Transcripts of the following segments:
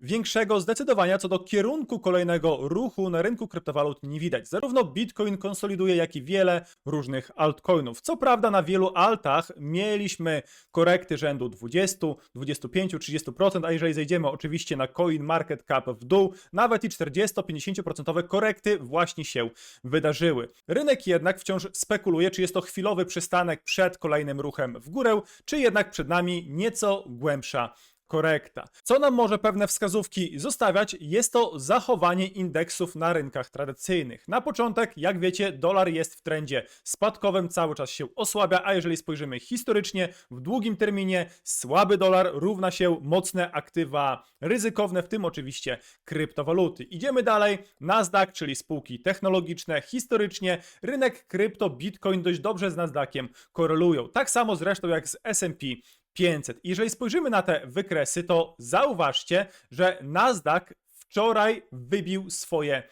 Większego zdecydowania co do kierunku kolejnego ruchu na rynku kryptowalut nie widać. Zarówno Bitcoin konsoliduje, jak i wiele różnych altcoinów. Co prawda na wielu altach mieliśmy korekty rzędu 20, 25, 30%, a jeżeli zejdziemy oczywiście na Coin Market Cap w dół, nawet i 40-50% korekty właśnie się wydarzyły. Rynek jednak wciąż spekuluje, czy jest to chwilowy przystanek przed kolejnym ruchem w górę, czy jednak przed nami nieco głębsza korekta. Co nam może pewne wskazówki zostawiać, jest to zachowanie indeksów na rynkach tradycyjnych. Na początek, jak wiecie, dolar jest w trendzie spadkowym, cały czas się osłabia, a jeżeli spojrzymy historycznie, w długim terminie słaby dolar równa się mocne aktywa ryzykowne, w tym oczywiście kryptowaluty. Idziemy dalej. Nasdaq, czyli spółki technologiczne, historycznie rynek krypto, bitcoin dość dobrze z Nasdaqiem korelują. Tak samo zresztą jak z S&P 500. Jeżeli spojrzymy na te wykresy, to zauważcie, że Nasdaq wczoraj wybił swoje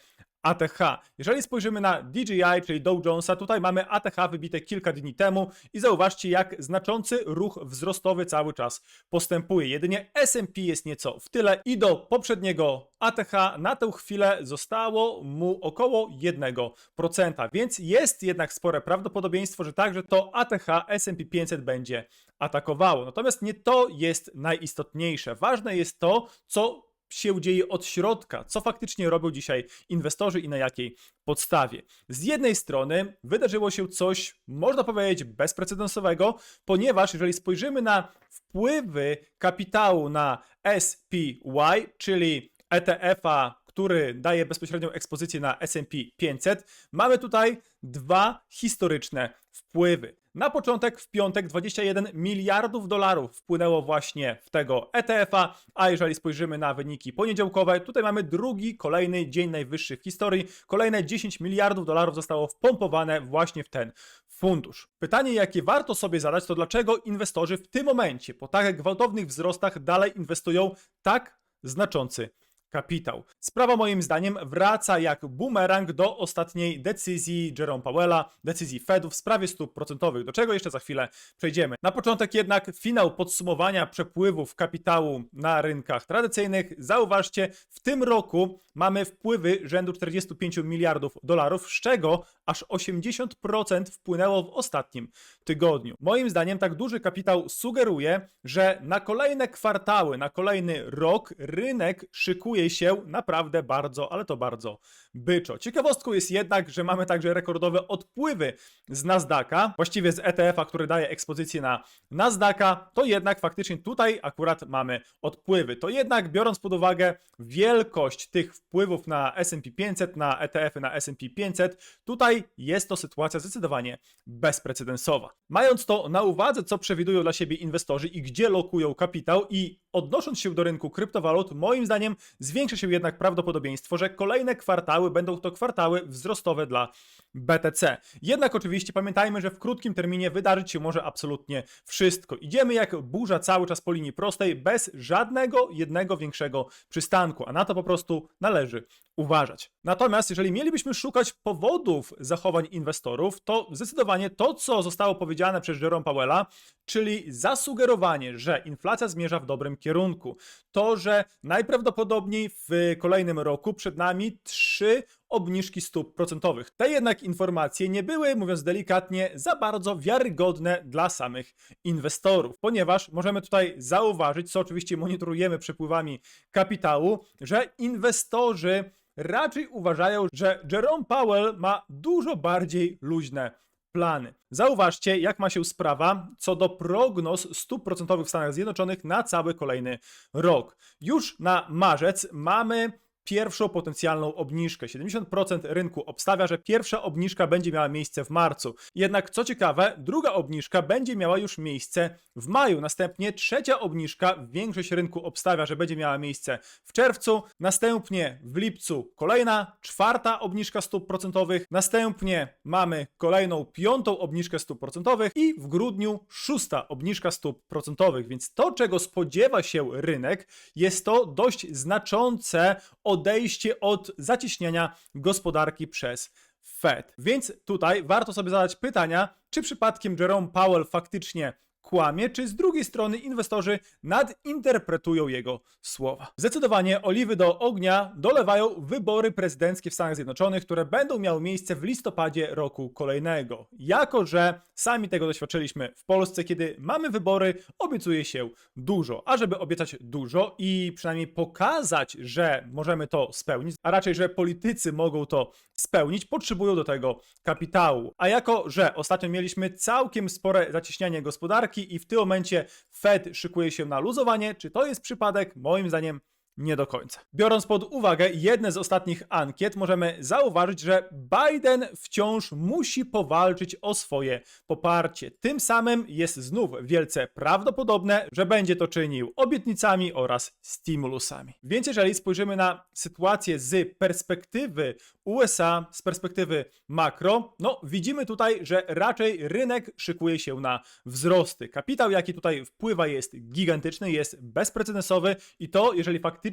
ATH. Jeżeli spojrzymy na DJI, czyli Dow Jonesa, tutaj mamy ATH wybite kilka dni temu i zauważcie, jak znaczący ruch wzrostowy cały czas postępuje. Jedynie S&P jest nieco w tyle i do poprzedniego ATH na tę chwilę zostało mu około 1%, więc jest jednak spore prawdopodobieństwo, że także to ATH S&P 500 będzie atakowało. Natomiast nie to jest najistotniejsze. Ważne jest to, co się dzieje od środka, co faktycznie robią dzisiaj inwestorzy i na jakiej podstawie. Z jednej strony wydarzyło się coś, można powiedzieć, bezprecedensowego, ponieważ jeżeli spojrzymy na wpływy kapitału na SPY, czyli ETF-a, który daje bezpośrednią ekspozycję na S&P 500, mamy tutaj dwa historyczne wpływy. Na początek w piątek 21 miliardów dolarów wpłynęło właśnie w tego ETF-a, a jeżeli spojrzymy na wyniki poniedziałkowe, tutaj mamy drugi, kolejny dzień najwyższy w historii. Kolejne 10 miliardów dolarów zostało wpompowane właśnie w ten fundusz. Pytanie, jakie warto sobie zadać, to dlaczego inwestorzy w tym momencie, po tak gwałtownych wzrostach, dalej inwestują tak znaczący kapitał. Sprawa moim zdaniem wraca jak bumerang do ostatniej decyzji Jerome Powella, decyzji Fedu w sprawie stóp procentowych, do czego jeszcze za chwilę przejdziemy. Na początek jednak finał podsumowania przepływów kapitału na rynkach tradycyjnych. Zauważcie, w tym roku mamy wpływy rzędu 45 miliardów dolarów, z czego aż 80% wpłynęło w ostatnim tygodniu. Moim zdaniem tak duży kapitał sugeruje, że na kolejne kwartały, na kolejny rok rynek szykuje się naprawdę bardzo, ale to bardzo byczo. Ciekawostką jest jednak, że mamy także rekordowe odpływy z Nasdaqa, właściwie z ETF-a, który daje ekspozycję na Nasdaqa, to jednak faktycznie tutaj akurat mamy odpływy. To jednak biorąc pod uwagę wielkość tych wpływów na S&P 500, na ETF-y na S&P 500, tutaj jest to sytuacja zdecydowanie bezprecedensowa. Mając to na uwadze, co przewidują dla siebie inwestorzy i gdzie lokują kapitał i odnosząc się do rynku kryptowalut, moim zdaniem zwiększa się jednak prawdopodobieństwo, że kolejne kwartały będą to kwartały wzrostowe dla BTC. Jednak oczywiście pamiętajmy, że w krótkim terminie wydarzyć się może absolutnie wszystko. Idziemy jak burza cały czas po linii prostej, bez żadnego jednego większego przystanku, a na to po prostu należy uważać. Natomiast jeżeli mielibyśmy szukać powodów zachowań inwestorów, to zdecydowanie to, co zostało powiedziane przez Jerome Powella, czyli zasugerowanie, że inflacja zmierza w dobrym kierunku, to, że najprawdopodobniej w kolejnym roku przed nami trzy obniżki stóp procentowych. Te jednak informacje nie były, mówiąc delikatnie, za bardzo wiarygodne dla samych inwestorów, ponieważ możemy tutaj zauważyć, co oczywiście monitorujemy przepływami kapitału, że inwestorzy raczej uważają, że Jerome Powell ma dużo bardziej luźne plany. Zauważcie, jak ma się sprawa co do prognoz stóp procentowych w Stanach Zjednoczonych na cały kolejny rok. Już na marzec mamy pierwszą potencjalną obniżkę. 70% rynku obstawia, że pierwsza obniżka będzie miała miejsce w marcu. Jednak co ciekawe, druga obniżka będzie miała już miejsce w maju. Następnie trzecia obniżka, większość rynku obstawia, że będzie miała miejsce w czerwcu. Następnie w lipcu kolejna, czwarta obniżka stóp procentowych. Następnie mamy kolejną piątą obniżkę stóp procentowych i w grudniu szósta obniżka stóp procentowych. Więc to, czego spodziewa się rynek, jest to dość znaczące odejście od zacieśniania gospodarki przez Fed. Więc tutaj warto sobie zadać pytania, czy przypadkiem Jerome Powell faktycznie kłamie, czy z drugiej strony inwestorzy nadinterpretują jego słowa. Zdecydowanie oliwy do ognia dolewają wybory prezydenckie w Stanach Zjednoczonych, które będą miały miejsce w listopadzie roku kolejnego. Jako, że sami tego doświadczyliśmy w Polsce, kiedy mamy wybory, obiecuje się dużo. A żeby obiecać dużo i przynajmniej pokazać, że możemy to spełnić, a raczej, że politycy mogą to spełnić, potrzebują do tego kapitału. A jako, że ostatnio mieliśmy całkiem spore zacieśnianie gospodarki i w tym momencie Fed szykuje się na luzowanie, czy to jest przypadek? Moim zdaniem nie do końca. Biorąc pod uwagę jedne z ostatnich ankiet, możemy zauważyć, że Biden wciąż musi powalczyć o swoje poparcie. Tym samym jest znów wielce prawdopodobne, że będzie to czynił obietnicami oraz stimulusami. Więc jeżeli spojrzymy na sytuację z perspektywy USA, z perspektywy makro, no widzimy tutaj, że raczej rynek szykuje się na wzrosty. Kapitał, jaki tutaj wpływa, jest gigantyczny, jest bezprecedensowy i to, jeżeli faktycznie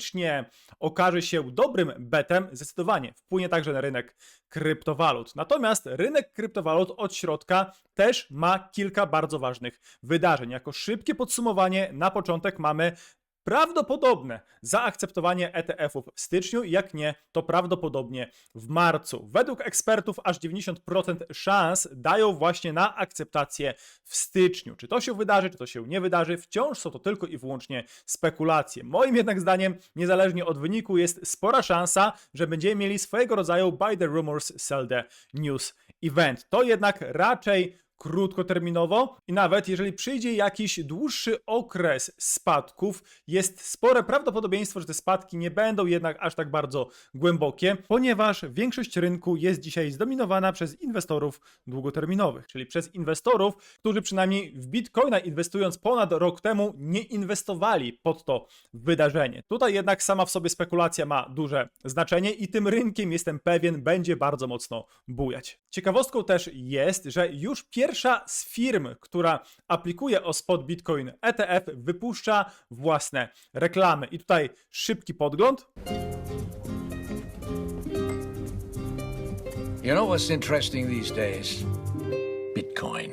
okaże się dobrym betem, zdecydowanie wpłynie także na rynek kryptowalut. Natomiast rynek kryptowalut od środka też ma kilka bardzo ważnych wydarzeń. Jako szybkie podsumowanie, na początek mamy prawdopodobne zaakceptowanie ETF-ów w styczniu, jak nie, to prawdopodobnie w marcu. Według ekspertów aż 90% szans dają właśnie na akceptację w styczniu. Czy to się wydarzy, czy to się nie wydarzy, wciąż są to tylko i wyłącznie spekulacje. Moim jednak zdaniem, niezależnie od wyniku, jest spora szansa, że będziemy mieli swojego rodzaju buy the rumors, sell the news event. To jednak raczej krótkoterminowo i nawet jeżeli przyjdzie jakiś dłuższy okres spadków, jest spore prawdopodobieństwo, że te spadki nie będą jednak aż tak bardzo głębokie, ponieważ większość rynku jest dzisiaj zdominowana przez inwestorów długoterminowych, czyli przez inwestorów, którzy przynajmniej w Bitcoina inwestując ponad rok temu nie inwestowali pod to wydarzenie. Tutaj jednak sama w sobie spekulacja ma duże znaczenie i tym rynkiem jestem pewien będzie bardzo mocno bujać. Ciekawostką też jest, że już pierwsza z firm, która aplikuje o spot Bitcoin ETF, wypuszcza własne reklamy. I tutaj szybki podgląd. You know what's interesting these days? Bitcoin.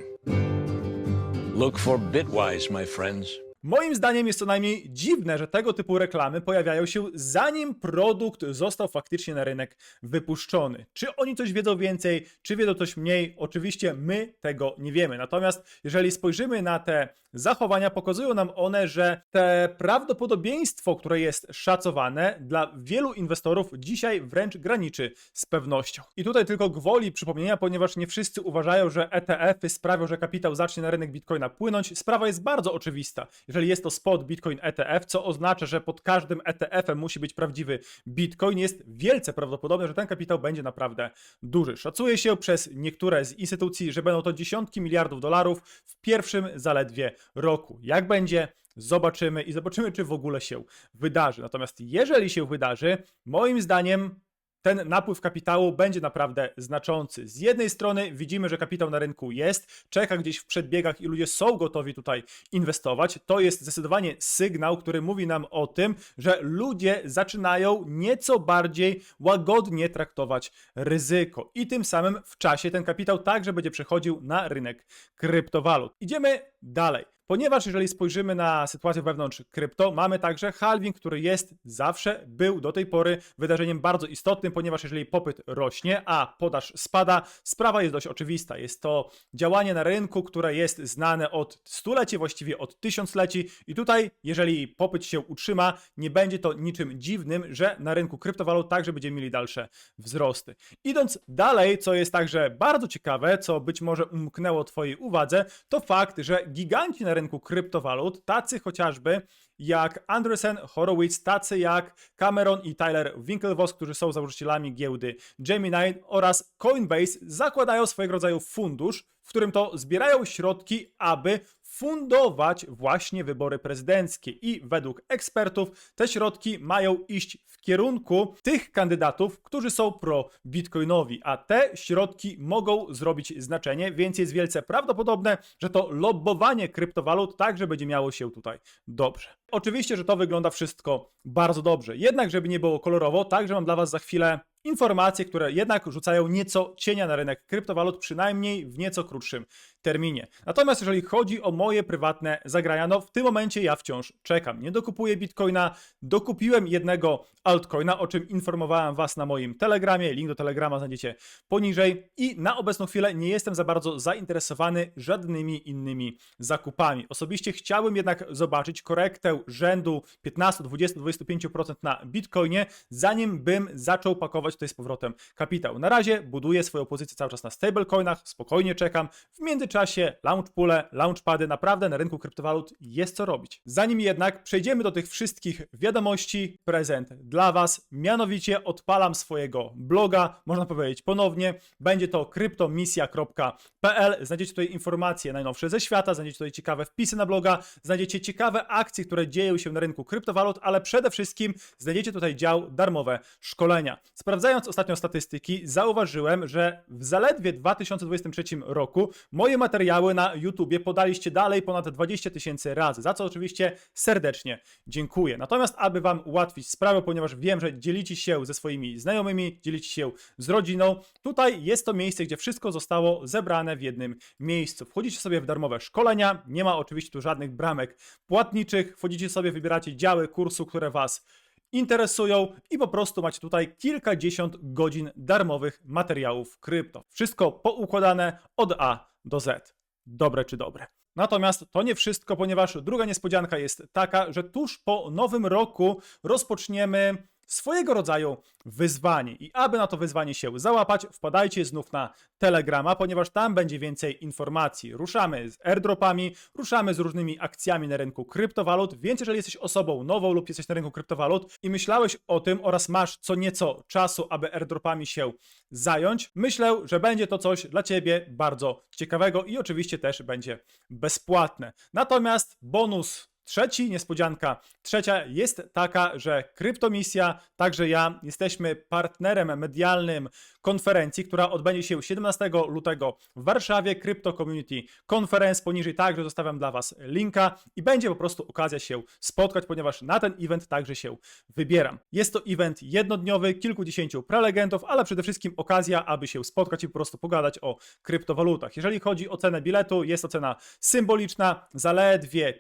Look for Bitwise, my friends. Moim zdaniem jest co najmniej dziwne, że tego typu reklamy pojawiają się zanim produkt został faktycznie na rynek wypuszczony. Czy oni coś wiedzą więcej, czy wiedzą coś mniej? Oczywiście my tego nie wiemy. Natomiast jeżeli spojrzymy na te zachowania, pokazują nam one, że te prawdopodobieństwo, które jest szacowane dla wielu inwestorów dzisiaj wręcz graniczy z pewnością. I tutaj tylko gwoli przypomnienia, ponieważ nie wszyscy uważają, że ETF-y sprawią, że kapitał zacznie na rynek Bitcoina płynąć. Sprawa jest bardzo oczywista jeżeli jest to spot Bitcoin ETF, co oznacza, że pod każdym ETF-em musi być prawdziwy Bitcoin, jest wielce prawdopodobne, że ten kapitał będzie naprawdę duży. Szacuje się przez niektóre z instytucji, że będą to dziesiątki miliardów dolarów w pierwszym zaledwie roku. Jak będzie? Zobaczymy i zobaczymy, czy w ogóle się wydarzy. Natomiast jeżeli się wydarzy, moim zdaniem ten napływ kapitału będzie naprawdę znaczący. Z jednej strony widzimy, że kapitał na rynku jest, czeka gdzieś w przedbiegach i ludzie są gotowi tutaj inwestować. To jest zdecydowanie sygnał, który mówi nam o tym, że ludzie zaczynają nieco bardziej łagodnie traktować ryzyko i tym samym w czasie ten kapitał także będzie przechodził na rynek kryptowalut. Idziemy dalej. Ponieważ jeżeli spojrzymy na sytuację wewnątrz krypto, mamy także halving, który jest zawsze, był do tej pory wydarzeniem bardzo istotnym, ponieważ jeżeli popyt rośnie, a podaż spada, sprawa jest dość oczywista. Jest to działanie na rynku, które jest znane od stuleci, właściwie od tysiącleci i tutaj, jeżeli popyt się utrzyma, nie będzie to niczym dziwnym, że na rynku kryptowalut także będziemy mieli dalsze wzrosty. Idąc dalej, co jest także bardzo ciekawe, co być może umknęło Twojej uwadze, to fakt, że giganci na rynku kryptowalut, tacy chociażby jak Andreessen Horowitz, tacy jak Cameron i Tyler Winklevoss, którzy są założycielami giełdy Gemini oraz Coinbase, zakładają swojego rodzaju fundusz, w którym to zbierają środki, aby fundować właśnie wybory prezydenckie. I według ekspertów te środki mają iść w kierunku tych kandydatów, którzy są pro-bitcoinowi, a te środki mogą zrobić znaczenie, więc jest wielce prawdopodobne, że to lobbowanie kryptowalut także będzie miało się tutaj dobrze. Oczywiście, że to wygląda wszystko bardzo dobrze. Jednak, żeby nie było kolorowo, także mam dla Was za chwilę informacje, które jednak rzucają nieco cienia na rynek kryptowalut, przynajmniej w nieco krótszym terminie. Natomiast jeżeli chodzi o moje prywatne zagrania, no w tym momencie ja wciąż czekam. Nie dokupuję Bitcoina, dokupiłem jednego altcoina, o czym informowałem Was na moim Telegramie. Link do Telegrama znajdziecie poniżej. I na obecną chwilę nie jestem za bardzo zainteresowany żadnymi innymi zakupami. Osobiście chciałbym jednak zobaczyć korektę rzędu 15, 20, 25% na Bitcoinie, zanim bym zaczął pakować tutaj z powrotem kapitał. Na razie buduję swoją pozycję cały czas na stablecoinach, spokojnie czekam. W międzyczasie launchpoole, launchpady, naprawdę na rynku kryptowalut jest co robić. Zanim jednak przejdziemy do tych wszystkich wiadomości, prezent dla Was. Mianowicie odpalam swojego bloga, można powiedzieć ponownie. Będzie to kryptomisja.pl. Znajdziecie tutaj informacje najnowsze ze świata, znajdziecie tutaj ciekawe wpisy na bloga, znajdziecie ciekawe akcje, które dzieją się na rynku kryptowalut, ale przede wszystkim znajdziecie tutaj dział darmowe szkolenia. Sprawdzając ostatnio statystyki, zauważyłem, że w zaledwie 2023 roku moje materiały na YouTubie podaliście dalej ponad 20 tysięcy razy, za co oczywiście serdecznie dziękuję. Natomiast, aby Wam ułatwić sprawę, ponieważ wiem, że dzielicie się ze swoimi znajomymi, dzielicie się z rodziną, tutaj jest to miejsce, gdzie wszystko zostało zebrane w jednym miejscu. Wchodzicie sobie w darmowe szkolenia, nie ma oczywiście tu żadnych bramek płatniczych, wchodzicie sobie, wybieracie działy kursu, które Was interesują i po prostu macie tutaj kilkadziesiąt godzin darmowych materiałów krypto. Wszystko poukładane od A do Z. Dobre czy dobre. Natomiast to nie wszystko, ponieważ druga niespodzianka jest taka, że tuż po nowym roku rozpoczniemy swojego rodzaju wyzwanie. I aby na to wyzwanie się załapać, wpadajcie znów na Telegrama, ponieważ tam będzie więcej informacji. Ruszamy z airdropami, ruszamy z różnymi akcjami na rynku kryptowalut, więc jeżeli jesteś osobą nową lub jesteś na rynku kryptowalut i myślałeś o tym oraz masz co nieco czasu, aby airdropami się zająć, myślę, że będzie to coś dla Ciebie bardzo ciekawego i oczywiście też będzie bezpłatne. Natomiast bonus Trzeci, niespodzianka trzecia jest taka, że Kryptomisja, także ja, jesteśmy partnerem medialnym konferencji, która odbędzie się 17 lutego w Warszawie, Crypto Community Conference. Poniżej także zostawiam dla Was linka i będzie po prostu okazja się spotkać, ponieważ na ten event także się wybieram. Jest to event jednodniowy, kilkudziesięciu prelegentów, ale przede wszystkim okazja, aby się spotkać i po prostu pogadać o kryptowalutach. Jeżeli chodzi o cenę biletu, jest to cena symboliczna, zaledwie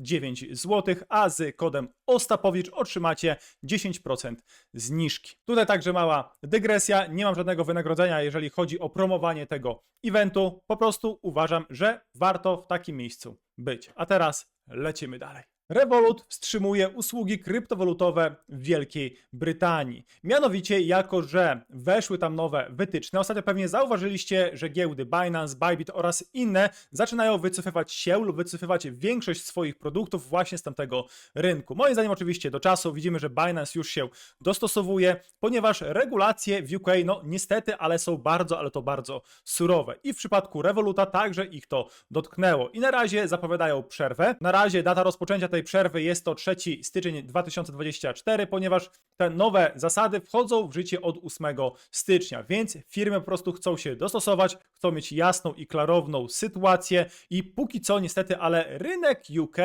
59 zł, a z kodem Ostapowicz otrzymacie 10% zniżki. Tutaj także mała dygresja, nie mam żadnego wynagrodzenia, jeżeli chodzi o promowanie tego eventu. Po prostu uważam, że warto w takim miejscu być. A teraz lecimy dalej. Revolut wstrzymuje usługi kryptowalutowe w Wielkiej Brytanii. Mianowicie, jako że weszły tam nowe wytyczne, ostatnio pewnie zauważyliście, że giełdy Binance, Bybit oraz inne zaczynają wycofywać się lub wycofywać większość swoich produktów właśnie z tamtego rynku. Moim zdaniem, oczywiście, do czasu widzimy, że Binance już się dostosowuje, ponieważ regulacje w UK, no niestety, ale są bardzo, ale to bardzo surowe. I w przypadku Revoluta także ich to dotknęło. I na razie zapowiadają przerwę. Na razie data rozpoczęcia tej przerwy jest to 3 styczeń 2024, ponieważ te nowe zasady wchodzą w życie od 8 stycznia, więc firmy po prostu chcą się dostosować, chcą mieć jasną i klarowną sytuację i póki co niestety, ale rynek UK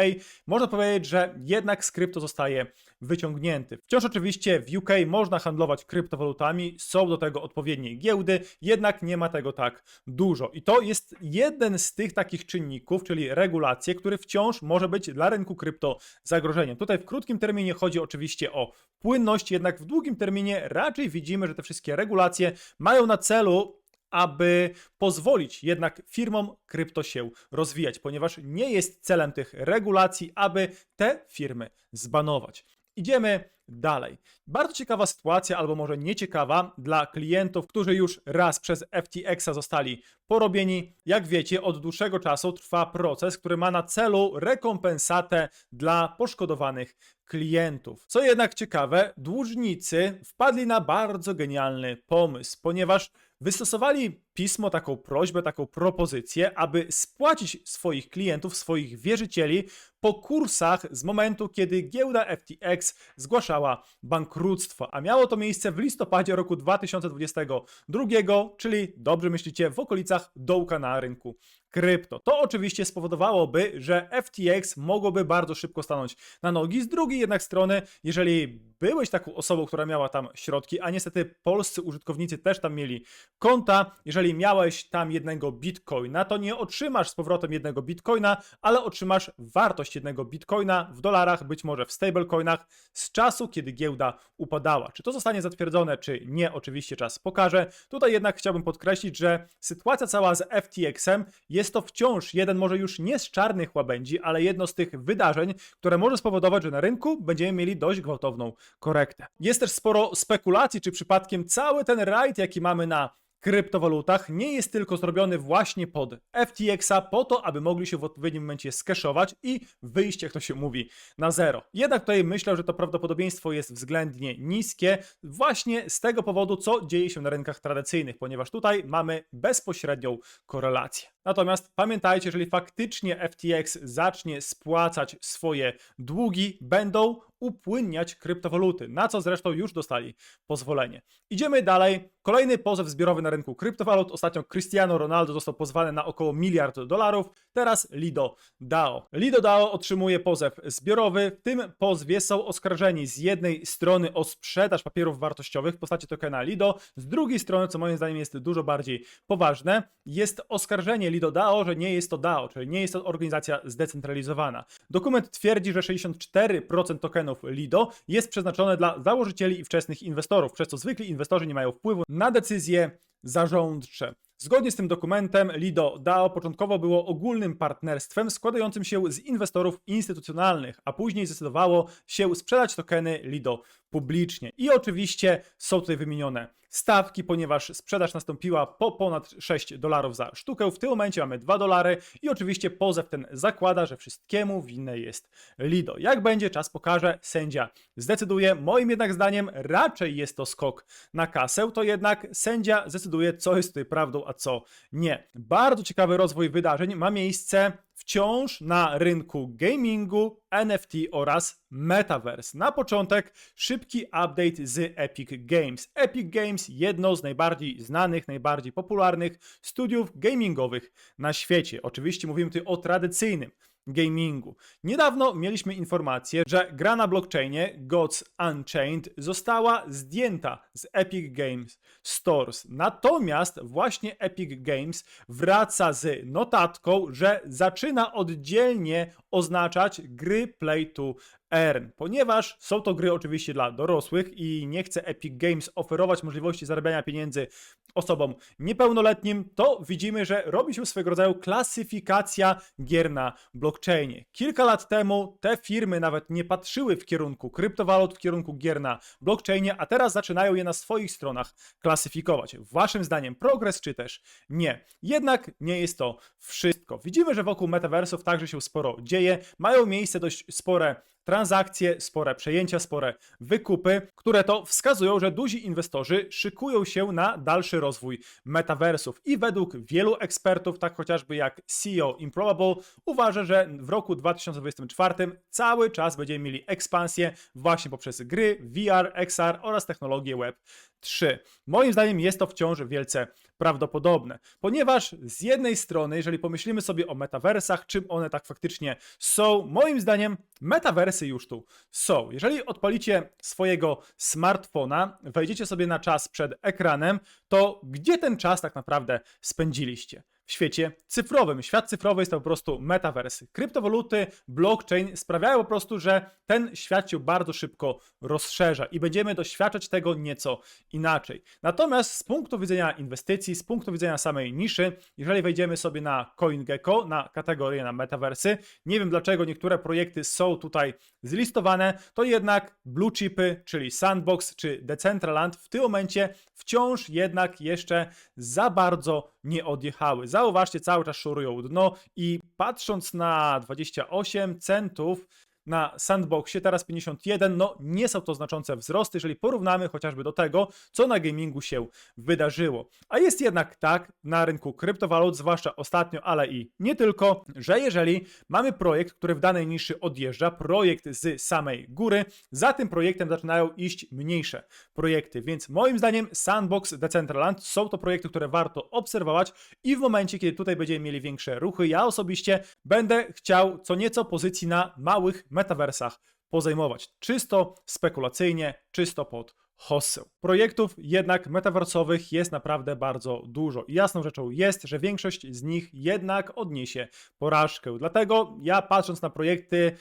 można powiedzieć, że jednak z krypto zostaje wyciągnięty. Wciąż oczywiście w UK można handlować kryptowalutami, są do tego odpowiednie giełdy, jednak nie ma tego tak dużo. I to jest jeden z tych takich czynników, czyli regulacje, który wciąż może być dla rynku krypto zagrożeniem. Tutaj w krótkim terminie chodzi oczywiście o płynność, jednak w długim terminie raczej widzimy, że te wszystkie regulacje mają na celu aby pozwolić jednak firmom krypto się rozwijać, ponieważ nie jest celem tych regulacji, aby te firmy zbanować. Idziemy dalej. Bardzo ciekawa sytuacja, albo może nieciekawa dla klientów, którzy już raz przez FTX-a zostali porobieni. Jak wiecie, od dłuższego czasu trwa proces, który ma na celu rekompensatę dla poszkodowanych klientów. Co jednak ciekawe, dłużnicy wpadli na bardzo genialny pomysł, ponieważ wystosowali pismo, taką prośbę, taką propozycję, aby spłacić swoich klientów, swoich wierzycieli po kursach z momentu, kiedy giełda FTX zgłaszała bankructwo, a miało to miejsce w listopadzie roku 2022, czyli dobrze myślicie, w okolicach dołka na rynku krypto. To oczywiście spowodowałoby, że FTX mogłoby bardzo szybko stanąć na nogi. Z drugiej jednak strony, jeżeli byłeś taką osobą, która miała tam środki, a niestety polscy użytkownicy też tam mieli konta, jeżeli jeżeli miałeś tam jednego bitcoina, to nie otrzymasz z powrotem jednego bitcoina, ale otrzymasz wartość jednego bitcoina w dolarach, być może w stablecoinach z czasu, kiedy giełda upadała. Czy to zostanie zatwierdzone, czy nie, oczywiście czas pokaże. Tutaj jednak chciałbym podkreślić, że sytuacja cała z FTX-em jest to wciąż jeden, może już nie z czarnych łabędzi, ale jedno z tych wydarzeń, które może spowodować, że na rynku będziemy mieli dość gwałtowną korektę. Jest też sporo spekulacji, czy przypadkiem cały ten rajd, jaki mamy na kryptowalutach nie jest tylko zrobiony właśnie pod FTX-a po to, aby mogli się w odpowiednim momencie skeszować i wyjść, jak to się mówi, na zero. Jednak tutaj myślę, że to prawdopodobieństwo jest względnie niskie właśnie z tego powodu, co dzieje się na rynkach tradycyjnych, ponieważ tutaj mamy bezpośrednią korelację. Natomiast pamiętajcie, jeżeli faktycznie FTX zacznie spłacać swoje długi, będą upłynniać kryptowaluty, na co zresztą już dostali pozwolenie. Idziemy dalej. Kolejny pozew zbiorowy na rynku kryptowalut. Ostatnio Cristiano Ronaldo został pozwany na około miliard dolarów. Teraz Lido DAO. Lido DAO otrzymuje pozew zbiorowy. W tym pozwie są oskarżeni z jednej strony o sprzedaż papierów wartościowych w postaci tokena Lido, z drugiej strony, co moim zdaniem jest dużo bardziej poważne, jest oskarżenie Lido DAO, że nie jest to DAO, czyli nie jest to organizacja zdecentralizowana. Dokument twierdzi, że 64% tokenów Lido jest przeznaczone dla założycieli i wczesnych inwestorów, przez co zwykli inwestorzy nie mają wpływu na decyzje zarządcze. Zgodnie z tym dokumentem Lido DAO początkowo było ogólnym partnerstwem składającym się z inwestorów instytucjonalnych, a później zdecydowało się sprzedać tokeny Lido publicznie. I oczywiście są tutaj wymienione stawki, ponieważ sprzedaż nastąpiła po ponad 6 dolarów za sztukę. W tym momencie mamy 2 dolary i oczywiście pozew ten zakłada, że wszystkiemu winne jest Lido. Jak będzie, czas pokaże, sędzia zdecyduje. Moim jednak zdaniem raczej jest to skok na kasę, to jednak sędzia zdecyduje, co jest tutaj prawdą, a co nie. Bardzo ciekawy rozwój wydarzeń ma miejsce wciąż na rynku gamingu, NFT oraz Metaverse. Na początek szybki update z Epic Games. Epic Games jedno z najbardziej znanych, najbardziej popularnych studiów gamingowych na świecie. Oczywiście mówimy tutaj o tradycyjnym gamingu. Niedawno mieliśmy informację, że gra na blockchainie Gods Unchained została zdjęta z Epic Games Stores. Natomiast właśnie Epic Games wraca z notatką, że zaczyna oddzielnie oznaczać gry play to earn, ponieważ są to gry oczywiście dla dorosłych i nie chce Epic Games oferować możliwości zarabiania pieniędzy osobom niepełnoletnim, to widzimy, że robi się swego rodzaju klasyfikacja gier na blockchainie. Kilka lat temu te firmy nawet nie patrzyły w kierunku kryptowalut, w kierunku gier na blockchainie, a teraz zaczynają je na swoich stronach klasyfikować. Waszym zdaniem progres czy też nie? Jednak nie jest to wszystko. Widzimy, że wokół metaversów także się sporo dzieje, mają miejsce dość spore transakcje, spore przejęcia, spore wykupy, które to wskazują, że duzi inwestorzy szykują się na dalszy rozwój metaversów. I według wielu ekspertów, tak chociażby jak CEO Improbable, uważa, że w roku 2024 cały czas będziemy mieli ekspansję właśnie poprzez gry, VR, XR oraz technologię Web 3. Moim zdaniem jest to wciąż wielce prawdopodobne, ponieważ z jednej strony, jeżeli pomyślimy sobie o metaversach, czym one tak faktycznie są, moim zdaniem metaversy już tu są. Jeżeli odpalicie swojego smartfona, wejdziecie sobie na czas przed ekranem, to gdzie ten czas tak naprawdę spędziliście? W świecie cyfrowym. Świat cyfrowy jest to po prostu metaversy. Kryptowaluty, blockchain sprawiają po prostu, że ten świat się bardzo szybko rozszerza i będziemy doświadczać tego nieco inaczej. Natomiast z punktu widzenia inwestycji, z punktu widzenia samej niszy, jeżeli wejdziemy sobie na CoinGecko, na kategorię na metaversy, nie wiem dlaczego niektóre projekty są tutaj zlistowane, to jednak blue chipy, czyli Sandbox czy Decentraland w tym momencie wciąż jednak jeszcze za bardzo nie odjechały. Zauważcie, cały czas szorują dno i patrząc na 28 centów na Sandboxie, teraz 51, no nie są to znaczące wzrosty, jeżeli porównamy chociażby do tego, co na gamingu się wydarzyło. A jest jednak tak na rynku kryptowalut, zwłaszcza ostatnio, ale i nie tylko, że jeżeli mamy projekt, który w danej niszy odjeżdża, projekt z samej góry, za tym projektem zaczynają iść mniejsze projekty, więc moim zdaniem Sandbox, Decentraland są to projekty, które warto obserwować i w momencie, kiedy tutaj będziemy mieli większe ruchy, ja osobiście będę chciał co nieco pozycji na małych metaversach pozajmować. Czysto spekulacyjnie, czysto pod Hosseł. Projektów jednak metaversowych jest naprawdę bardzo dużo. I jasną rzeczą jest, że większość z nich jednak odniesie porażkę. Dlatego ja patrząc na projekty,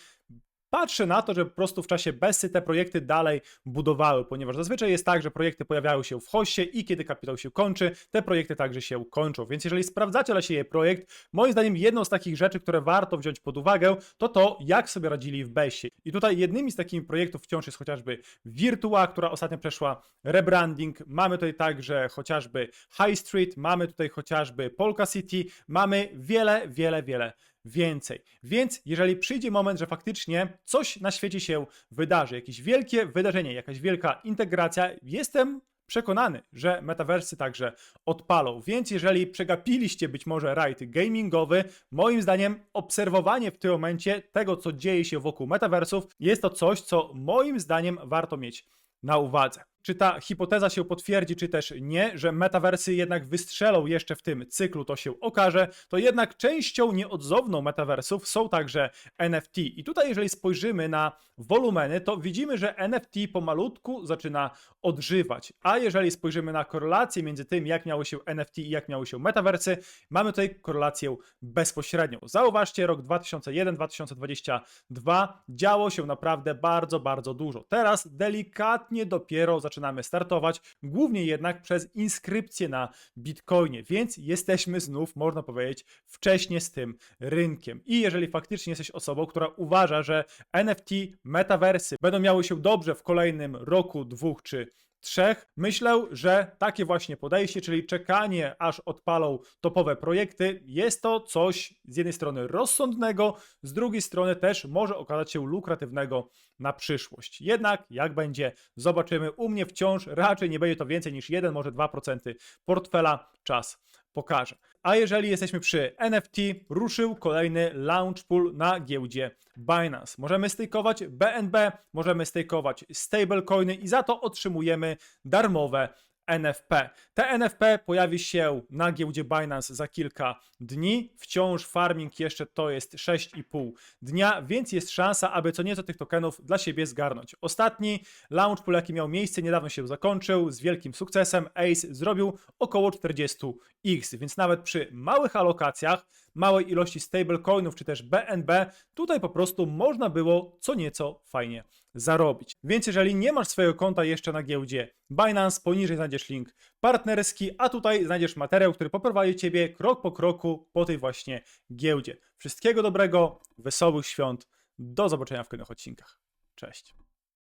patrzę na to, że po prostu w czasie Bessy te projekty dalej budowały, ponieważ zazwyczaj jest tak, że projekty pojawiają się w hoście i kiedy kapitał się kończy, te projekty także się kończą. Więc jeżeli sprawdzacie dla siebie projekt, moim zdaniem jedną z takich rzeczy, które warto wziąć pod uwagę, to to, jak sobie radzili w Bessie. I tutaj jednymi z takich projektów wciąż jest chociażby Virtua, która ostatnio przeszła rebranding. Mamy tutaj także chociażby High Street, mamy tutaj chociażby Polka City, mamy wiele, wiele, wiele więcej. Więc jeżeli przyjdzie moment, że faktycznie coś na świecie się wydarzy, jakieś wielkie wydarzenie, jakaś wielka integracja, jestem przekonany, że metaversy także odpalą. Więc jeżeli przegapiliście być może rajd gamingowy, moim zdaniem obserwowanie w tym momencie tego, co dzieje się wokół metaversów, jest to coś, co moim zdaniem warto mieć na uwadze. Czy ta hipoteza się potwierdzi, czy też nie, że metaversy jednak wystrzelą jeszcze w tym cyklu, to się okaże, to jednak częścią nieodzowną metaversów są także NFT. I tutaj, jeżeli spojrzymy na wolumeny, to widzimy, że NFT pomalutku zaczyna odżywać. A jeżeli spojrzymy na korelację między tym, jak miały się NFT i jak miały się metaversy, mamy tutaj korelację bezpośrednią. Zauważcie, rok 2001-2022 działo się naprawdę bardzo, bardzo dużo. Teraz delikatnie dopiero zaczynamy startować, głównie jednak przez inskrypcje na Bitcoinie, więc jesteśmy znów, można powiedzieć, wcześnie z tym rynkiem. I jeżeli faktycznie jesteś osobą, która uważa, że NFT, metaversy będą miały się dobrze w kolejnym roku, dwóch czy trzech. Myślę, że takie właśnie podejście, czyli czekanie aż odpalą topowe projekty, jest to coś z jednej strony rozsądnego, z drugiej strony też może okazać się lukratywnego na przyszłość. Jednak jak będzie, zobaczymy. U mnie wciąż raczej nie będzie to więcej niż 1, może 2% portfela. Czas pokaże. A jeżeli jesteśmy przy NFT, ruszył kolejny launch pool na giełdzie Binance. Możemy stejkować BNB, możemy stejkować stablecoiny i za to otrzymujemy darmowe NFP. Te NFP pojawi się na giełdzie Binance za kilka dni. Wciąż farming jeszcze to jest 6,5 dnia, więc jest szansa, aby co nieco tych tokenów dla siebie zgarnąć. Ostatni launch pool, jaki miał miejsce, niedawno się zakończył z wielkim sukcesem. Ace zrobił około 40x, więc nawet przy małych alokacjach, małej ilości stablecoinów czy też BNB, tutaj po prostu można było co nieco fajnie zarobić. Więc jeżeli nie masz swojego konta jeszcze na giełdzie Binance, poniżej znajdziesz link partnerski, a tutaj znajdziesz materiał, który poprowadzi Ciebie krok po kroku po tej właśnie giełdzie. Wszystkiego dobrego, wesołych świąt, do zobaczenia w kolejnych odcinkach. Cześć.